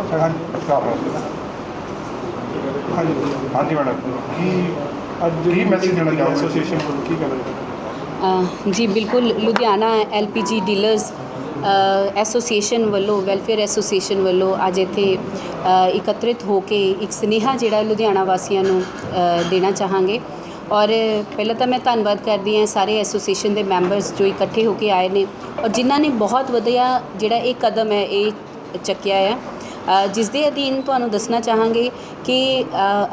ਥੋੜਾ ਥੋੜਾ ਸਟਾਫ ਹਾਂਜੀ ਹਾਂਜੀ ਮੈਡਮ। ਕੀ ਅੱਜ ਕੀ message ਦੇਣਾ ਚਾਹੋਗੇ? ਐਸੋਸੀਏਸ਼ਨ ਵੱਲੋਂ ਕੀ ਕਰ ਰਹੇ ਅ, ਜੀ ਬਿਲਕੁਲ। ਲੁਧਿਆਣਾ ਐਲਪੀਜੀ ਡੀਲਰਸ ਐਸੋਸੀਏਸ਼ਨ ਵੱਲੋਂ ਵੈਲਫੇਅਰ ਐਸੋਸੀਏਸ਼ਨ ਵੱਲੋਂ ਅੱਜ ਇੱਥੇ ਇਕੱਤਰਿਤ ਹੋ ਕੇ ਇੱਕ ਸੁਨੇਹਾ ਜਿਹੜਾ ਲੁਧਿਆਣਾ ਵਾਸੀਆਂ ਨੂੰ ਦੇਣਾ ਚਾਹਾਂਗੇ। ਔਰ ਪਹਿਲਾਂ ਤਾਂ ਮੈਂ ਧੰਨਵਾਦ ਕਰਦੀ ਹਾਂ ਸਾਰੇ ਐਸੋਸੀਏਸ਼ਨ ਦੇ ਮੈਂਬਰਸ ਜੋ ਇਕੱਠੇ ਹੋ ਕੇ ਆਏ ਨੇ। ਔਰ ਜਿਨ੍ਹਾਂ ਨੇ ਬਹੁਤ ਵਧੀਆ ਜਿਹੜਾ ਇਹ ਕਦਮ ਹੈ ਇਹ ਚੱਕਿਆ ਹੈ ਜਿਸ ਦੇ ਅਧੀਨ ਤੁਹਾਨੂੰ ਦੱਸਣਾ ਚਾਹਾਂਗੇ ਕਿ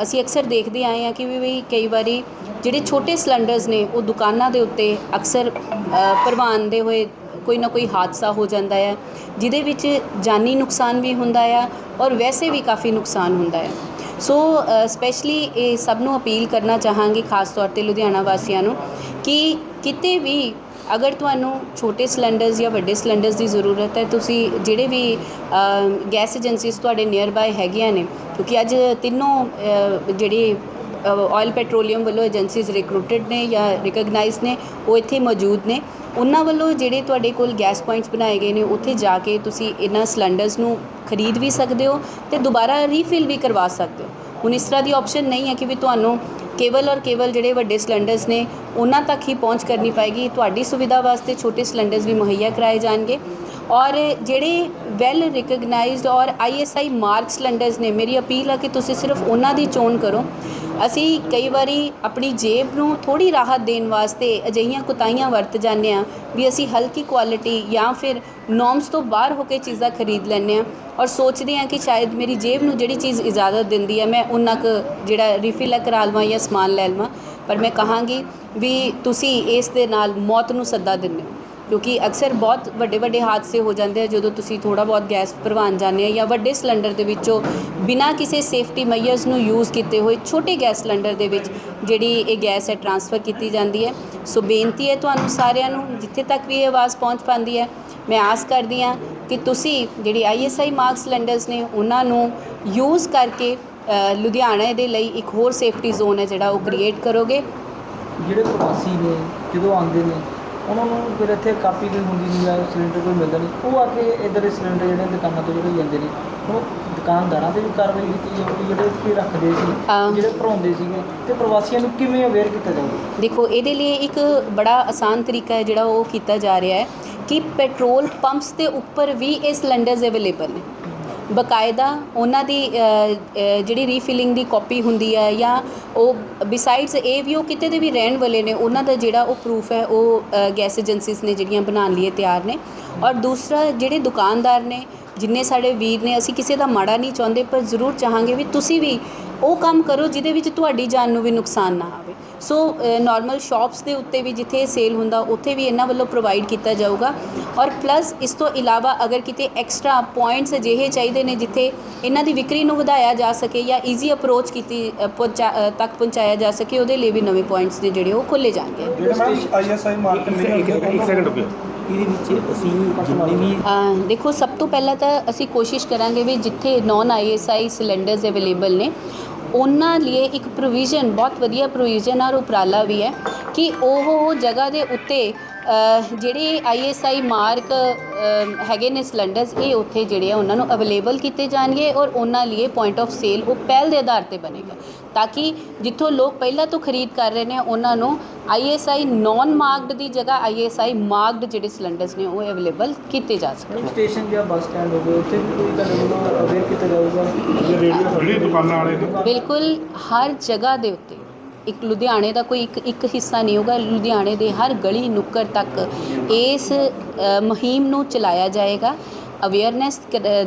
ਅਸੀਂ ਅਕਸਰ ਦੇਖਦੇ ਆਏ ਹਾਂ ਕਿ ਵੀ ਕਈ ਵਾਰੀ ਜਿਹੜੇ ਛੋਟੇ ਸਿਲੰਡਰਸ ਨੇ ਉਹ ਦੁਕਾਨਾਂ ਦੇ ਉੱਤੇ ਅਕਸਰ ਅ, ਹੋਏ ਕੋਈ ਨਾ ਕੋਈ ਹਾਦਸਾ ਹੋ ਜਾਂਦਾ ਹੈ ਜਿਹਦੇ ਵਿੱਚ ਜਾਨੀ ਨੁਕਸਾਨ ਵੀ ਹੁੰਦਾ ਆ ਔਰ ਵੈਸੇ ਵੀ ਕਾਫੀ ਨੁਕਸਾਨ ਹੁੰਦਾ ਹੈ। ਸੋ ਸਪੈਸ਼ਲੀ ਇਹ ਸਭ ਨੂੰ ਅਪੀਲ ਕਰਨਾ ਚਾਹਾਂਗੇ ਖਾਸ ਤੌਰ ਤੇ ਲੁਧਿਆਣਾ ਵਾਸੀਆਂ ਨੂੰ ਕਿ ਕਿਤੇ ਵੀ ਅਗਰ ਤੁਹਾਨੂੰ ਛੋਟੇ ਸਿਲੰਡਰਸ ਜਾਂ ਵੱਡੇ ਸਿਲੰਡਰਸ ਦੀ ਜ਼ਰੂਰਤ ਹੈ, ਤੁਸੀਂ ਜਿਹੜੇ ਵੀ ਗੈਸ ਏਜੰਸੀਜ਼ ਤੁਹਾਡੇ ਨੀਅਰ ਬਾਏ ਹੈਗੀਆਂ ਨੇ, ਕਿਉਂਕਿ ਅੱਜ ਤਿੰਨੋਂ ਜਿਹੜੇ ਆਇਲ ਪੈਟਰੋਲੀਅਮ ਵੱਲੋਂ ਏਜੰਸੀਜ਼ ਰਿਕਰੂਟਡ ਨੇ ਜਾਂ ਰਿਕਗਨਾਈਜ਼ ਨੇ, ਉਹ ਇੱਥੇ ਮੌਜੂਦ ਨੇ। ਉਹਨਾਂ ਵੱਲੋਂ ਜਿਹੜੇ ਤੁਹਾਡੇ ਕੋਲ ਗੈਸ ਪੁਆਇੰਟਸ ਬਣਾਏ ਗਏ ਨੇ, ਉੱਥੇ ਜਾ ਕੇ ਤੁਸੀਂ ਇਹਨਾਂ ਸਿਲੰਡਰਸ ਨੂੰ ਖਰੀਦ ਵੀ ਸਕਦੇ ਹੋ ਤੇ ਦੁਬਾਰਾ ਰੀਫਿਲ ਵੀ ਕਰਵਾ ਸਕਦੇ ਹੋ। ਹੁਣ ਇਸ ਤਰ੍ਹਾਂ ਦੀ ਆਪਸ਼ਨ ਨਹੀਂ ਹੈ ਕਿ ਵੀ ਤੁਹਾਨੂੰ ਕੇਵਲ ਔਰ ਕੇਵਲ ਜਿਹੜੇ ਵੱਡੇ ਸਿਲੰਡਰਸ ਨੇ, ਉਹਨਾਂ ਤੱਕ ਹੀ ਪਹੁੰਚ ਕਰਨੀ ਪਾਏਗੀ। ਤੁਹਾਡੀ ਸੁਵਿਧਾ ਵਾਸਤੇ ਛੋਟੇ ਸਿਲੰਡਰਸ ਵੀ ਮੁਹੱਈਆ ਕਰਾਏ ਜਾਣਗੇ। ਔਰ ਜਿਹੜੇ ਵੈਲ ਰਿਕਗਨਾਈਜ਼ਡ ਔਰ ਆਈਐਸਆਈ ਮਾਰਕਸ ਸਿਲੰਡਰਸ ਨੇ, ਮੇਰੀ ਅਪੀਲ ਆ ਕਿ ਤੁਸੀਂ ਸਿਰਫ ਉਹਨਾਂ ਦੀ ਚੋਣ ਕਰੋ। ਅਸੀਂ ਕਈ ਵਾਰੀ ਆਪਣੀ ਜੇਬ ਨੂੰ ਥੋੜੀ ਰਾਹਤ ਦੇਣ ਵਾਸਤੇ ਅਜਿਹੀਆਂ ਕੁਤਾਈਆਂ ਵਰਤ ਜਾਂਦੇ ਹਾਂ ਵੀ ਅਸੀਂ ਹਲਕੀ ਕੁਆਲਿਟੀ ਜਾਂ ਫਿਰ ਨੋਰਮਸ ਤੋਂ ਬਾਹਰ ਹੋ ਕੇ ਚੀਜ਼ਾਂ ਖਰੀਦ ਲੈਂਦੇ ਹਾਂ ਔਰ ਸੋਚਦੇ ਹਾਂ ਕਿ ਸ਼ਾਇਦ ਮੇਰੀ ਜੇਬ ਨੂੰ ਜਿਹੜੀ ਚੀਜ਼ ਇਜਾਜ਼ਤ ਦਿੰਦੀ ਹੈ, ਮੈਂ ਉਹਨਾਂ ਕੁ ਜਿਹੜਾ ਰਿਫਿਲ ਕਰਾ ਲਵਾਂ ਜਾਂ ਸਮਾਨ ਲੈ ਲਵਾਂ। ਪਰ ਮੈਂ ਕਹਾਂਗੀ ਵੀ ਤੁਸੀਂ ਇਸ ਦੇ ਨਾਲ ਮੌਤ ਨੂੰ ਸੱਦਾ ਦਿੰਦੇ ਹੋ। ਕਿਉਂਕਿ ਅਕਸਰ ਬਹੁਤ ਵੱਡੇ ਵੱਡੇ ਹਾਦਸੇ ਹੋ ਜਾਂਦੇ ਆ ਜਦੋਂ ਤੁਸੀਂ ਥੋੜਾ ਬਹੁਤ ਗੈਸ ਭਰਵਾਉਣ ਜਾਂਦੇ ਆ ਜਾਂ ਵੱਡੇ ਸਿਲੰਡਰ ਦੇ ਵਿੱਚੋਂ ਬਿਨਾਂ ਕਿਸੇ ਸੇਫਟੀ ਮੈਜਰਸ ਨੂੰ ਯੂਜ਼ ਕੀਤੇ ਹੋਏ ਛੋਟੇ ਗੈਸ ਸਿਲੰਡਰ ਦੇ ਵਿੱਚ ਜਿਹੜੀ ਇਹ ਗੈਸ ਹੈ ਟਰਾਂਸਫਰ ਕੀਤੀ ਜਾਂਦੀ ਹੈ। ਸੋ ਬੇਨਤੀ ਹੈ ਤੁਹਾਨੂੰ ਸਾਰਿਆਂ ਨੂੰ ਜਿੱਥੇ ਤੱਕ ਵੀ ਇਹ ਆਵਾਜ਼ ਪਹੁੰਚ ਪਾਉਂਦੀ ਹੈ ਮੈਂ ਆਸ ਕਰਦੀ ਹਾਂ ਕਿ ਤੁਸੀਂ ਜਿਹੜੀ ਆਈਐਸਆਈ ਮਾਰਕ ਸਿਲੰਡਰਸ ਨੇ ਉਹਨਾਂ ਨੂੰ ਯੂਜ਼ ਕਰਕੇ ਅ, ਲੁਧਿਆਣਾ ਦੇ ਲਈ ਇੱਕ ਹੋਰ ਸੇਫਟੀ ਜ਼ੋਨ ਹੈ ਜਿਹੜਾ ਉਹ ਕ੍ਰੀਏਟ ਕਰੋਗੇ। ਜਿਹੜੇ ਪ੍ਰਵਾਸੀ ਨੇ ਜਦੋਂ ਆਉਂਦੇ ਨੇ ਉਹਨਾਂ ਨੂੰ ਫਿਰ ਇੱਥੇ ਕਾਪੀ ਕੋਈ ਹੁੰਦੀ ਨਹੀਂ ਜਾਂ ਸਿਲੰਡਰ ਕੋਈ ਮਿਲਦਾ ਨਹੀਂ। ਉਹ ਆ ਕੇ ਇੱਧਰ ਦੇ ਸਿਲੰਡਰ ਜਿਹੜੇ ਦੁਕਾਨਾਂ ਤੋਂ ਜਿਹੜੇ ਜਾਂਦੇ ਨੇ ਉਹ ਦੁਕਾਨਦਾਰਾਂ ਤੇ ਵੀ ਕਾਰਵਾਈ ਕੀਤੀ ਜਾਊਗੀ ਜਿਹੜੇ ਇੱਥੇ ਰੱਖਦੇ ਸੀ। ਜਿਹੜੇ ਭਰਾਉਂਦੇ ਸੀਗੇ ਤੇ ਪ੍ਰਵਾਸੀਆਂ ਨੂੰ ਕਿਵੇਂ ਅਵੇਅਰ ਕੀਤਾ ਜਾਊਗਾ? ਦੇਖੋ ਇਹਦੇ ਲਈ ਇੱਕ ਬੜਾ ਆਸਾਨ ਤਰੀਕਾ ਹੈ ਜਿਹੜਾ ਉਹ ਕੀਤਾ ਜਾ ਰਿਹਾ ਹੈ ਕਿ ਪੈਟਰੋਲ ਪੰਪਸ ਦੇ ਉੱਪਰ ਵੀ ਇਹ ਸਿਲੰਡਰਸ ਅਵੇਲੇਬਲ ਨੇ। ਬਕਾਇਦਾ ਉਹਨਾਂ ਦੀ ਜਿਹੜੀ ਰੀਫਿਲਿੰਗ ਦੀ ਕਾਪੀ ਹੁੰਦੀ ਹੈ ਜਾਂ ਉਹ ਬਿਸਾਈਡਸ ਇਹ ਵੀ ਉਹ ਕਿਤੇ ਦੇ ਵੀ ਰਹਿਣ ਵਾਲੇ ਨੇ, ਉਹਨਾਂ ਦਾ ਜਿਹੜਾ ਉਹ ਪ੍ਰੂਫ ਹੈ, ਉਹ ਗੈਸ ਏਜੰਸੀਜ਼ ਨੇ ਜਿਹੜੀਆਂ ਬਣਾਉਣ ਲਈ ਤਿਆਰ ਨੇ। ਔਰ ਦੂਸਰਾ ਜਿਹੜੇ ਦੁਕਾਨਦਾਰ ਨੇ ਜਿੰਨੇ ਸਾਡੇ ਵੀਰ ਨੇ ਅਸੀਂ ਕਿਸੇ ਦਾ ਮਾੜਾ ਨਹੀਂ ਚਾਹੁੰਦੇ ਪਰ ਜ਼ਰੂਰ ਚਾਹਾਂਗੇ ਵੀ ਤੁਸੀਂ ਵੀ ਉਹ ਕੰਮ ਕਰੋ ਜਿਹਦੇ ਵਿੱਚ ਤੁਹਾਡੀ ਜਾਨ ਨੂੰ ਵੀ ਨੁਕਸਾਨ ਨਾ ਆਵੇ। ਸੋ ਨਾਰਮਲ ਸ਼ਾਪਸ ਦੇ ਉੱਤੇ ਵੀ ਜਿੱਥੇ ਸੇਲ ਹੁੰਦਾ ਉੱਥੇ ਵੀ ਇਹਨਾਂ ਵੱਲੋਂ ਪ੍ਰੋਵਾਈਡ ਕੀਤਾ ਜਾਊਗਾ। ਔਰ ਪਲੱਸ ਇਸ ਤੋਂ ਇਲਾਵਾ ਅਗਰ ਕਿਤੇ ਐਕਸਟਰਾ ਪੁਆਇੰਟਸ ਅਜਿਹੇ ਚਾਹੀਦੇ ਨੇ ਜਿੱਥੇ ਇਹਨਾਂ ਦੀ ਵਿਕਰੀ ਨੂੰ ਵਧਾਇਆ ਜਾ ਸਕੇ ਜਾਂ ਈਜ਼ੀ ਅਪਰੋਚ ਕੀਤੀ ਤੱਕ ਪਹੁੰਚਾਇਆ ਜਾ ਸਕੇ ਉਹਦੇ ਲਈ ਵੀ ਨਵੇਂ ਪੁਆਇੰਟਸ ਨੇ ਜਿਹੜੇ ਉਹ ਖੋਲੇ ਜਾਣਗੇ। ਜਿਹੜੇ ਮੈਮ ਆਈਐਸਆਈ ਮਾਰਕ ਨਹੀਂ ਇੱਕ ਇੱਕ ਸੈਕਿੰਡ ਰੁਕਿਓ। ਇਹਦੇ ਵਿੱਚ ਅਸੀਂ ਜਿੰਨੇ ਵੀ ਅ, ਦੇਖੋ ਸਭ ਤੋਂ ਪਹਿਲਾਂ ਤਾਂ ਅਸੀਂ ਕੋਸ਼ਿਸ਼ ਕਰਾਂਗੇ ਵੀ ਜਿੱਥੇ ਨਾਨ ਆਈਐਸਆਈ ਸਿਲੰਡਰਸ ਅਵੇਲੇਬਲ ਨੇ ਉਹਨਾਂ ਲਈ ਇੱਕ ਪ੍ਰੋਵੀਜ਼ਨ ਬਹੁਤ ਵਧੀਆ ਪ੍ਰੋਵੀਜ਼ਨ ਔਰ ਉਪਰਾਲਾ ਵੀ ਹੈ। ਕਿ ਉਹ ਜਗ੍ਹਾ ਦੇ ਉੱਤੇ ਜਿਹੜੇ ਆਈਐਸਆਈ ਮਾਰਕ ਹੈਗੇ ਨੇ ਸਿਲੰਡਰਸ ਇਹ ਉੱਥੇ ਜਿਹੜੇ ਆ ਉਹਨਾਂ ਨੂੰ ਅਵੇਲੇਬਲ ਕੀਤੇ ਜਾਣਗੇ ਔਰ ਉਹਨਾਂ ਲਈ ਪੁਆਇੰਟ ਆਫ ਸੇਲ ਉਹ ਪਹਿਲ ਦੇ ਆਧਾਰ ਤੇ ਬਣੇਗਾ। ਤਾਂ ਕਿ ਜਿੱਥੋਂ ਲੋਕ ਪਹਿਲਾਂ ਤੋਂ ਖਰੀਦ ਕਰ ਰਹੇ ਨੇ ਉਹਨਾਂ ਨੂੰ ਆਈਐਸਆਈ ਨਾਨ ਮਾਰਕਡ ਦੀ ਜਗ੍ਹਾ ਆਈਐਸਆਈ ਮਾਰਕਡ ਜਿਹੜੇ ਸਿਲੰਡਰਸ ਨੇ ਉਹ ਅਵੇਲੇਬਲ ਕੀਤੇ ਜਾ ਸਕਣ। ਸਟੇਸ਼ਨ ਜਾਂ ਬੱਸ ਸਟੈਂਡ ਹੋ ਗਏ ਉੱਥੇ ਵੀ ਕੋਈ ਤੁਹਾਡੇ ਵੱਲੋਂ ਅਵੇਅਰ ਕੀਤਾ ਜਾਊਗਾ? ਜਿਹੜੀ ਦੁਕਾਨਾਂ ਵਾਲੇ ਬਿਲਕੁਲ ਹਰ ਜਗ੍ਹਾ ਦੇ ਉੱਤੇ। ਇੱਕ ਲੁਧਿਆਣੇ ਦਾ ਕੋਈ ਇੱਕ ਇੱਕ ਹਿੱਸਾ ਨਹੀਂ ਹੋਗਾ ਲੁਧਿਆਣੇ ਦੇ ਹਰ ਗਲੀ ਨੁੱਕਰ ਤੱਕ ਇਸ ਮੁਹਿੰਮ ਨੂੰ ਚਲਾਇਆ ਜਾਏਗਾ ਅਵੇਅਰਨੈਸ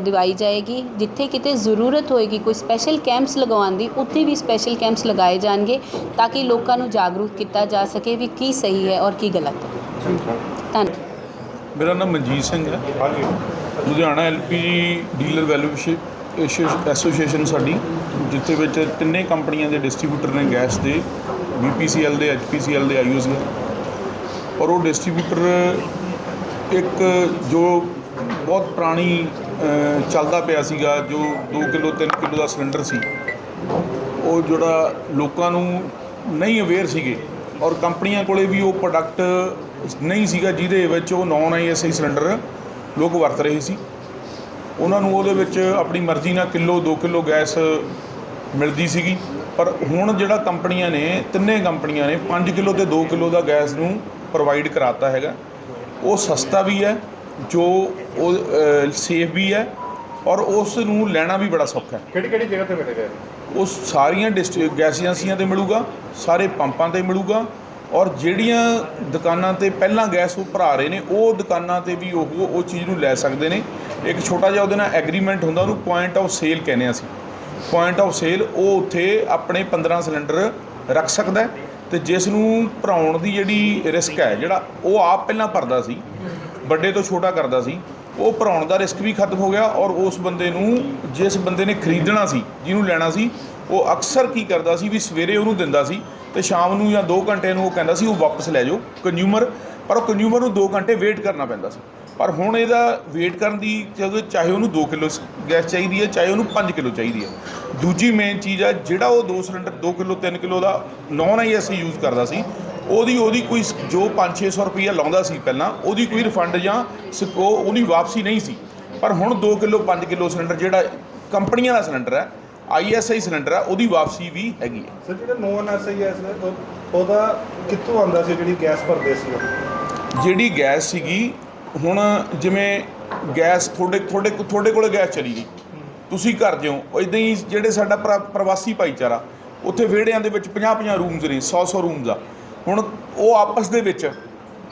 ਦਿਵਾਈ ਜਾਏਗੀ ਜਿੱਥੇ ਕਿਤੇ ਜ਼ਰੂਰਤ ਹੋਏਗੀ ਕੋਈ ਸਪੈਸ਼ਲ ਕੈਂਪਸ ਲਗਵਾਉਣ ਦੀ ਉੱਥੇ ਵੀ ਸਪੈਸ਼ਲ ਕੈਂਪਸ ਲਗਾਏ ਜਾਣਗੇ ਤਾਂ ਕਿ ਲੋਕਾਂ ਨੂੰ ਜਾਗਰੂਕ ਕੀਤਾ ਜਾ ਸਕੇ ਵੀ ਕੀ ਸਹੀ ਹੈ ਔਰ ਕੀ ਗਲਤ ਹੈ। ਧੰਨਵਾਦ। ਮੇਰਾ ਨਾਮ ਮਨਜੀਤ ਸਿੰਘ ਹੈ। ਹਾਂਜੀ Ludhiana LPG dealer valuation association ਸਾਡੀ, ਜਿੱਥੇ ਵਿੱਚ ਤਿੰਨੇ ਕੰਪਨੀਆਂ ਦੇ ਡਿਸਟ੍ਰੀਬਿਊਟਰ ਨੇ ਗੈਸ ਦੇ ਬੀਪੀਸੀਐਲ ਦੇ ਐਚਪੀਸੀਐਲ ਦੇ ਆਈਓਸ ਦੇ। ਔਰ ਉਹ ਡਿਸਟ੍ਰੀਬਿਊਟਰ ਇੱਕ ਜੋ ਬਹੁਤ ਪੁਰਾਣੀ ਚੱਲਦਾ ਪਿਆ ਸੀਗਾ, ਜੋ 2 ਕਿਲੋ 3 ਕਿਲੋ ਦਾ ਸਿਲੰਡਰ ਸੀ। ਉਹ ਜਿਹੜਾ ਲੋਕਾਂ ਨੂੰ ਨਹੀਂ ਅਵੇਅਰ ਸੀਗੇ। ਔਰ ਕੰਪਨੀਆਂ ਕੋਲੇ ਵੀ ਉਹ ਪ੍ਰੋਡਕਟ ਨਹੀਂ ਸੀਗਾ, ਜਿਹਦੇ ਵਿੱਚ ਉਹ ਨੌਨ ਆਈਐਸਆਈ ਸਿਲੰਡਰ ਲੋਕ ਵਰਤ ਰਹੇ ਸੀ। ਉਹਨਾਂ ਨੂੰ ਉਹਦੇ ਵਿੱਚ ਆਪਣੀ ਮਰਜ਼ੀ ਨਾਲ ਕਿਲੋ 2 ਕਿਲੋ ਗੈਸ ਮਿਲਦੀ ਸੀਗੀ। ਪਰ ਹੁਣ ਜਿਹੜਾ ਕੰਪਨੀਆਂ ਨੇ ਤਿੰਨੇ ਕੰਪਨੀਆਂ ਨੇ 5 ਕਿਲੋ ਤੇ 2 ਕਿਲੋ ਦਾ ਗੈਸ ਨੂੰ ਪ੍ਰੋਵਾਈਡ ਕਰਾਤਾ ਹੈਗਾ। ਉਹ ਸਸਤਾ ਵੀ ਹੈ ਜੋ ਉਹ ਸੇਫ ਵੀ ਹੈ ਔਰ ਉਸ ਨੂੰ ਲੈਣਾ ਵੀ ਬੜਾ ਸੌਖਾ ਹੈ। ਕਿਹੜੀ ਕਿਹੜੀ ਜਗ੍ਹਾ ਤੇ ਮਿਲੇਗਾ? ਉਹ ਸਾਰੀਆਂ ਗੈਸ ਏਜੰਸੀਆਂ ਤੇ ਮਿਲੂਗਾ ਸਾਰੇ ਪੰਪਾਂ ਤੇ ਮਿਲੂਗਾ ਔਰ ਜਿਹੜੀਆਂ ਦੁਕਾਨਾਂ ਤੇ ਪਹਿਲਾਂ ਗੈਸ ਉਹ ਭਰਾ ਰਹੇ ਨੇ ਉਹ ਦੁਕਾਨਾਂ ਤੇ ਵੀ ਉਹ ਉਹ ਚੀਜ਼ ਨੂੰ ਲੈ ਸਕਦੇ ਨੇ। ਇੱਕ ਛੋਟਾ ਜਿਹਾ ਉਹਦੇ ਨਾਲ ਐਗਰੀਮੈਂਟ ਹੁੰਦਾ, ਉਹਨੂੰ ਪੁਆਇੰਟ ਆਫ ਸੇਲ ਕਹਿੰਦੇ ਹਾਂ ਅਸੀਂ। ਪੁਆਇੰਟ ਆਫ ਸੇਲ ਉਹ ਉੱਥੇ ਆਪਣੇ 15 ਸਿਲੰਡਰ ਰੱਖ ਸਕਦਾ ਹੈ ਤੇ ਜਿਸ ਨੂੰ ਭਰਾਉਣ ਦੀ ਜਿਹੜੀ ਰਿਸਕ ਹੈ, ਜਿਹੜਾ ਉਹ ਆਪ ਪਹਿਲਾਂ ਭਰਦਾ ਸੀ, ਵੱਡੇ ਤੋਂ ਛੋਟਾ ਕਰਦਾ ਸੀ, ਉਹ ਭਰਾਉਣ ਦਾ ਰਿਸਕ ਵੀ ਖਤਮ ਹੋ ਗਿਆ ਔਰ ਉਸ ਬੰਦੇ ਨੂੰ ਜਿਸ ਬੰਦੇ ਨੇ ਖਰੀਦਣਾ ਸੀ, ਜਿਹਨੂੰ ਲੈਣਾ ਸੀ, ਉਹ ਅਕਸਰ ਕੀ ਕਰਦਾ ਸੀ ਵੀ ਸਵੇਰੇ ਉਹਨੂੰ ਦਿੰਦਾ ਸੀ ਤੇ ਸ਼ਾਮ ਨੂੰ ਜਾਂ 2 ਘੰਟੇ ਨੂੰ ਉਹ ਕਹਿੰਦਾ ਸੀ, ਉਹ ਵਾਪਸ ਲੈ ਜਾਓ ਕੰਜ਼ਿਊਮਰ ਪਰ ਉਹ ਕੰਜ਼ਿਊਮਰ ਨੂੰ 2 ਘੰਟੇ ਵੇਟ ਕਰਨਾ ਪੈਂਦਾ ਸੀ। ਪਰ ਹੁਣ ਇਹਦਾ ਵੇਟ ਕਰਨ ਦੀ ਜਦੋਂ ਚਾਹੇ ਉਹਨੂੰ 2 ਕਿਲੋ ਗੈਸ ਚਾਹੀਦੀ ਹੈ ਚਾਹੇ ਉਹਨੂੰ 5 ਕਿਲੋ ਚਾਹੀਦੀ ਹੈ। ਦੂਜੀ ਮੇਨ ਚੀਜ਼ ਹੈ ਜਿਹੜਾ ਉਹ 2 ਸਿਲੰਡਰ 2 ਕਿਲੋ 3 ਕਿਲੋ ਦਾ ਨੌਨ ਆਈਐਸਸੀ ਯੂਜ਼ ਕਰਦਾ ਸੀ ਉਹਦੀ ਉਹਦੀ ਕੋਈ ਜੋ 5-600 ਰੁਪਈਆ ਲਾਉਂਦਾ ਸੀ ਪਹਿਲਾਂ ਉਹਦੀ ਕੋਈ ਰਿਫੰਡ ਜਾਂ ਸ- ਉਹ ਉਹਦੀ ਵਾਪਸੀ ਨਹੀਂ ਸੀ। ਪਰ ਹੁਣ 2 ਕਿਲੋ 5 ਕਿਲੋ ਸਿਲੰਡਰ ਜਿਹੜਾ ਕੰਪਨੀਆਂ ਦਾ ਸਿਲੰਡਰ ਹੈ ਆਈਐਸਆਈ ਸਿਲੰਡਰ ਹੈ ਉਹਦੀ ਵਾਪਸੀ ਵੀ ਹੈਗੀ ਹੈ। ਸਰ ਜਿਹੜਾ ਨੋਨ ਐਸਆਈਐਸ ਉਹਦਾ ਕਿੱਥੋਂ ਆਉਂਦਾ ਸੀ ਜਿਹੜੀ ਗੈਸ ਭਰਦੇ ਸੀ ਉਹ? ਜਿਹੜੀ ਗੈਸ ਸੀਗੀ ਹੁਣ ਜਿਵੇਂ ਗੈਸ ਤੁਹਾਡੇ ਤੁਹਾਡੇ ਤੁਹਾਡੇ ਕੋਲੇ ਗੈਸ ਚਲੀ ਗਈ। ਤੁਸੀਂ ਘਰ ਜਿਓ ਇਦਾਂ ਹੀ ਜਿਹੜੇ ਸਾਡਾ ਪ੍ਰ- ਪ੍ਰਵਾਸੀ ਭਾਈਚਾਰਾ, ਉੱਥੇ ਵਿਹੜਿਆਂ ਦੇ ਵਿੱਚ 50-50 ਰੂਮਸ ਨੇ 100-100 ਰੂਮਸ ਆ। ਹੁਣ ਉਹ ਆਪਸ ਦੇ ਵਿੱਚ,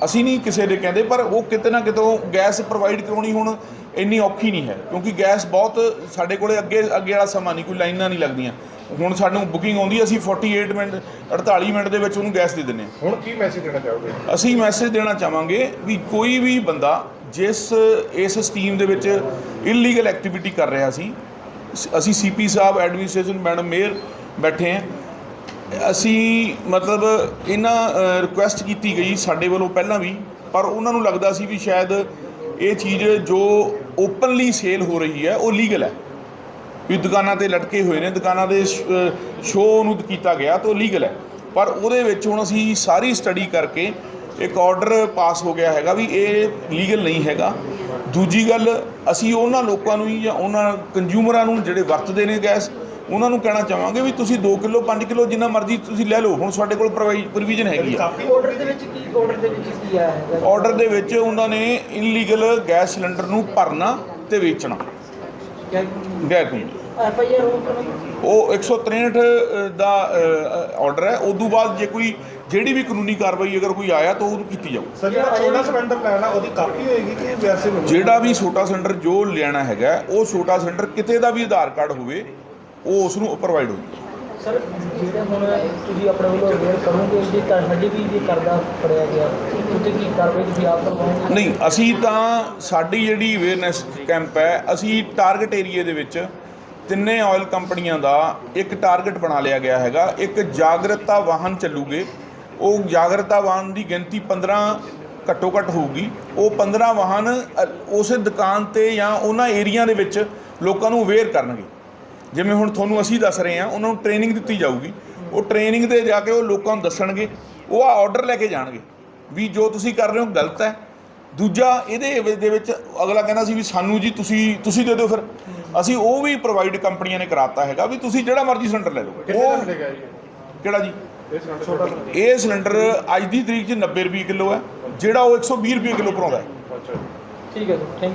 ਅਸੀਂ ਨਹੀਂ ਕਿਸੇ ਦੇ ਕਹਿੰਦੇ, ਪਰ ਉਹ ਕਿਤੇ ਨਾ ਕਿਤੇ ਉਹ ਗੈਸ ਪ੍ਰੋਵਾਈਡ ਕਰਾਉਣੀ ਹੁਣ ਇੰਨੀ ਔਖੀ ਨਹੀਂ ਹੈ ਕਿਉਂਕਿ ਗੈਸ ਬਹੁਤ ਸਾਡੇ ਕੋਲੇ ਅੱਗੇ ਅੱਗੇ ਵਾਲਾ ਸਮਾਂ ਨਹੀਂ ਕੋਈ ਲਾਈਨਾਂ ਨਹੀਂ ਲੱਗਦੀਆਂ। ਹੁਣ ਸਾਨੂੰ ਬੁਕਿੰਗ ਆਉਂਦੀ ਅਸੀਂ 48 ਮਿੰਟ 48 ਮਿੰਟ ਦੇ ਵਿੱਚ ਉਹਨੂੰ ਗੈਸ ਦੇ ਦਿੰਦੇ ਹਾਂ। ਹੁਣ ਕੀ ਮੈਸੇਜ ਦੇਣਾ ਚਾਹੋਗੇ? ਅਸੀਂ ਮੈਸੇਜ ਦੇਣਾ ਚਾਹਾਂਗੇ ਵੀ ਕੋਈ ਵੀ ਬੰਦਾ ਜਿਸ ਇਸ ਸਕੀਮ ਦੇ ਵਿੱਚ ਇਲੀਗਲ ਐਕਟੀਵਿਟੀ ਕਰ ਰਿਹਾ ਸੀ ਸ- ਅਸੀਂ ਸੀਪੀ ਸਾਹਿਬ ਐਡਮਿਨਿਸਟ੍ਰੇਸ਼ਨ ਮੈਡਮ ਮੇਅਰ ਬੈਠੇ ਹਾਂ। ਅਸੀਂ ਮਤਲਬ ਇਹਨਾਂ ਰਿਕੁਐਸਟ ਕੀਤੀ ਗਈ ਸਾਡੇ ਵੱਲੋਂ ਪਹਿਲਾਂ ਵੀ ਪਰ ਉਹਨਾਂ ਨੂੰ ਲੱਗਦਾ ਸੀ ਵੀ ਸ਼ਾਇਦ ਇਹ ਚੀਜ਼ ਜੋ ਓਪਨਲੀ ਸੇਲ ਹੋ ਰਹੀ ਹੈ, ਉਹ ਲੀਗਲ ਹੈ। ਵੀ ਦੁਕਾਨਾਂ ਤੇ ਲਟਕੇ ਹੋਏ ਨੇ, ਦੁਕਾਨਾਂ ਦੇ ਸ਼ੋਅ ਨੂੰ ਕੀਤਾ ਗਿਆ ਤਾਂ ਉਹ ਲੀਗਲ ਹੈ। ਪਰ ਉਹਦੇ ਵਿੱਚ ਹੁਣ ਅਸੀਂ ਸਾਰੀ ਸਟੱਡੀ ਕਰਕੇ ਇੱਕ ਆਰਡਰ ਪਾਸ ਹੋ ਗਿਆ ਹੈਗਾ ਵੀ ਇਹ ਲੀਗਲ ਨਹੀਂ ਹੈਗਾ। ਦੂਜੀ ਗੱਲ, ਅਸੀਂ ਉਹਨਾਂ ਲੋਕਾਂ ਨੂੰ ਹੀ ਜਾਂ ਉਹਨਾਂ ਕੰਜ਼ਿਊਮਰਾਂ ਨੂੰ ਜਿਹੜੇ ਵਰਤਦੇ ਨੇ ਗੈਸ ਉਹਨਾਂ ਨੂੰ ਕਹਿਣਾ ਚਾਹਾਂਗੇ ਵੀ ਤੁਸੀਂ 2 ਕਿਲੋ 5 ਕਿਲੋ ਜਿੰਨਾ ਮਰਜ਼ੀ ਤੁਸੀਂ ਲੈ ਲਓ। ਹੁਣ ਸਾਡੇ ਕੋਲ ਪ੍ਰੋਵੀਜ਼ਨ ਹੈਗੀ ਆ। ਆਰਡਰ ਦੇ ਵਿੱਚ ਕੀ ਆਰਡਰ ਦੇ ਵਿੱਚ ਕੀ ਆਇਆ ਹੈਗਾ ਆਰਡਰ ਦੇ ਵਿੱਚ ਉਹਨਾਂ ਨੇ ਇਲੀਗਲ ਗੈਸ ਸਿਲੰਡਰ ਨੂੰ ਭਰਨਾ ਤੇ ਵੇਚਣਾ। ਗੈਰ ਕਾਨੂੰਨੀ ਉਹ ਉਹ 163 ਦਾ ਆਰਡਰ ਹੈ। ਉਦੋਂ ਬਾਅਦ ਜੇ ਕੋਈ ਜਿਹੜੀ ਵੀ ਕਾਨੂੰਨੀ ਕਾਰਵਾਈ ਅਗਰ ਕੋਈ ਆਇਆ ਤਾਂ ਉਹਨੂੰ ਕੀਤੀ ਜਾਊ। ਸਰ ਜਿਹੜਾ ਛੋਟਾ ਸਿਲੰਡਰ ਲੈਣਾ ਉਹਦੀ ਕਾਪੀ ਹੋਏਗੀ ਕਿ ਵੈਸੇ ਮਿਲੂਗਾ? ਜਿਹੜਾ ਵੀ ਛੋਟਾ ਸਿਲੰਡਰ ਜੋ ਲੈਣਾ ਹੈਗਾ ਉਹ ਛੋਟਾ ਸਿਲੰਡਰ ਕਿਤੇ ਦਾ ਵੀ ਆਧਾਰ ਕਾਰਡ ਹੋਵੇ ਉਹ ਉਸ ਨੂੰ ਪ੍ਰੋਵਾਈਡ ਹੋਊਗਾ ਸਰ ਜਿਹੜਾ ਹੁਣ ਤੁਸੀਂ ਆਪਣੇ ਵੱਲੋਂ ਅਵੇਅਰ ਕਰੋਗੇ ਜੇ ਕਰ ਸਾਡੀ ਵੀ ਜੇ ਕਰਦਾ ਫੜਿਆ ਗਿਆ ਉੱਤੇ ਕੀ ਕਾਰਵਾਈ ਤੁਸੀਂ ਆਪ ਕਰਵਾਓਗੇ? ਨਹੀਂ ਅਸੀਂ ਤਾਂ ਸਾਡੀ ਜਿਹੜੀ ਅਵੇਅਰਨੈਸ ਕੈਂਪ ਹੈ ਅਸੀਂ ਟਾਰਗੇਟ ਏਰੀਏ ਦੇ ਵਿੱਚ ਤਿੰਨੇ ਆਇਲ ਕੰਪਨੀਆਂ ਦਾ ਇੱਕ ਟਾਰਗੇਟ ਬਣਾ ਲਿਆ ਗਿਆ ਹੈਗਾ। ਇੱਕ ਜਾਗਰਤਾ ਵਾਹਨ ਚੱਲੂਗੇ। ਉਹ ਜਾਗਰਤਾ ਵਾਹਨ ਦੀ ਗਿਣਤੀ 15 ਘੱਟੋ ਘੱਟ ਹੋਊਗੀ। ਉਹ 15 ਵਾਹਨ ਉਸੇ ਦੁਕਾਨ ਤੇ ਜਾਂ ਉਹਨਾਂ ਏਰੀਆ ਦੇ ਵਿੱਚ ਲੋਕਾਂ ਨੂੰ ਅਵੇਅਰ ਕਰਨਗੇ। ਜਿਵੇਂ ਹੁਣ ਤੁਹਾਨੂੰ ਅਸੀਂ ਦੱਸ ਰਹੇ ਹਾਂ ਉਹਨਾਂ ਨੂੰ ਟ੍ਰੇਨਿੰਗ ਦਿੱਤੀ ਜਾਊਗੀ। ਉਹ ਟ੍ਰੇਨਿੰਗ ਤੇ ਜਾ ਕੇ ਉਹ ਲੋਕਾਂ ਨੂੰ ਦੱਸਣਗੇ ਉਹ ਆ ਆਰਡਰ ਲੈ ਕੇ ਜਾਣਗੇ ਵੀ ਜੋ ਤੁਸੀਂ ਕਰ ਰਹੇ ਹੋ ਗਲਤ ਹੈ। ਦੂਜਾ ਇਹਦੇ ਵਿੱਚ- ਦੇ ਵਿੱਚ ਅਗਲਾ ਕਹਿੰਦਾ ਸੀ ਵੀ ਸਾਨੂੰ ਜੀ ਤੁਸੀਂ ਤੁਸੀਂ ਦੇ ਦਿਓ ਫਿਰ। ਅਸੀਂ ਉਹ ਵੀ ਪ੍ਰੋਵਾਈਡ ਕੰਪਨੀਆਂ ਨੇ ਕਰਾਤਾ ਹੈਗਾ ਵੀ ਤੁਸੀਂ ਜਿਹੜਾ ਮਰਜ਼ੀ ਸਿਲੰਡਰ ਲੈ ਲਓ ਉਹ ਜੀ? ਕਿਹੜਾ ਜੀ? ਇਹ ਸਿਲੰਡਰ ਅੱਜ ਦੀ ਤਰੀਕ 'ਚ 90 ਰੁਪਏ ਕਿਲੋ ਹੈ ਜਿਹੜਾ ਉਹ 120 ਰੁਪਏ ਕਿਲੋ ਭਰਾਉਂਦਾ ਹੈ। ਅੱਛਾ ਠੀਕ ਹੈ ਥੈਂਕ